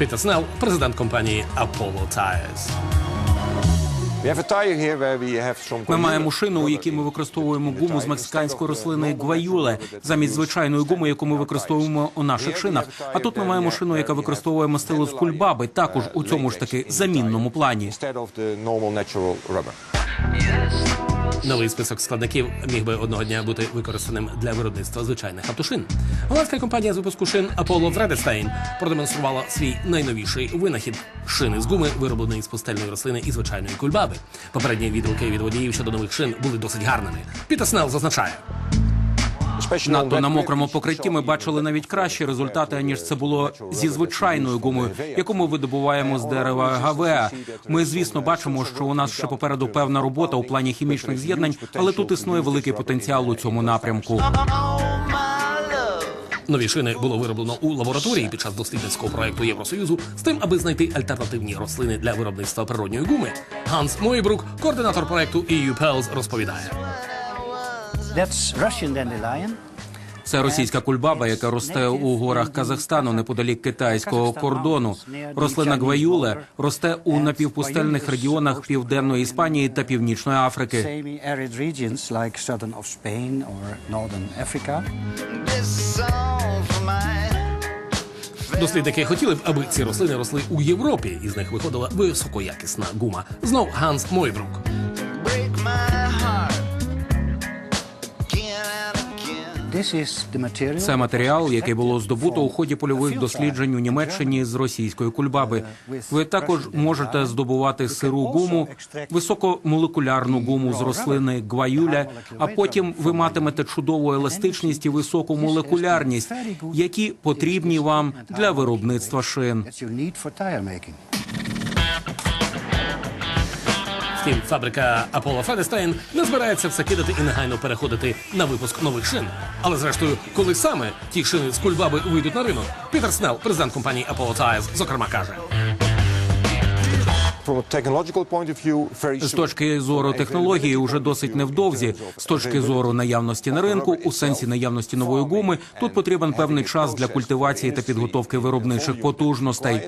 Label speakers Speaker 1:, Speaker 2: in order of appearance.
Speaker 1: Пітер Снелл, президент компанії Apollo Tires.
Speaker 2: Ми маємо шину, у якій ми використовуємо гуму з мексиканської рослини гваюле замість звичайної гуми, яку ми використовуємо у наших шинах. А тут ми маємо шину, яка використовує мастило з кульбаби, також у цьому ж таки замінному плані.
Speaker 1: Новий список складників міг би одного дня бути використаним для виробництва звичайних автошин. Голландська компанія з випуску шин Apollo Vredestein продемонструвала свій найновіший винахід шини з гуми, вироблені з пустельної рослини і звичайної кульбаби. Попередні відгуки від водіїв щодо нових шин були досить гарними. Пітер Снелл зазначає.
Speaker 2: Надто на мокрому покритті ми бачили навіть кращі результати аніж це було зі звичайною гумою, яку ми видобуваємо з дерева гавеа. Ми, звісно, бачимо, що у нас ще попереду певна робота у плані хімічних з'єднань, але тут існує великий потенціал у цьому напрямку.
Speaker 1: Нові шини було вироблено у лабораторії під час дослідницького проекту Євросоюзу з тим, аби знайти альтернативні рослини для виробництва природньої гуми. Ганс Мойбрук, координатор проекту EU Pels, розповідає.
Speaker 3: That's Russian dandelion.
Speaker 2: Це російська кульбаба, яка росте у горах Казахстану неподалік китайського кордону. Рослина гваюле росте у напівпустельних регіонах південної Іспанії та північної Африки.
Speaker 1: Дослідники хотіли б, аби ці рослини росли у Європі, і з них виходила високоякісна гума. Знов Ганс Мойбрук.
Speaker 3: This is the
Speaker 2: Це матеріал, який було здобуто у ході польових досліджень у Німеччині з російської кульбаби. Ви також можете здобувати сиру гуму, високомолекулярну гуму з рослини гваюля, а потім ви матимете чудову еластичність і високу молекулярність, які потрібні вам для виробництва шин.
Speaker 1: Втім, фабрика Apollo Fredestein не збирається все кидати і негайно переходити на випуск нових шин. Але зрештою, коли саме ті шини з кульбаби вийдуть на ринок, Пітер Снелл, президент компанії Apollo Tires, зокрема каже.
Speaker 2: З точки зору технології, уже досить невдовзі. З точки зору наявності на ринку, у сенсі наявності нової гуми, тут потрібен певний час для культивації та підготовки виробничих потужностей.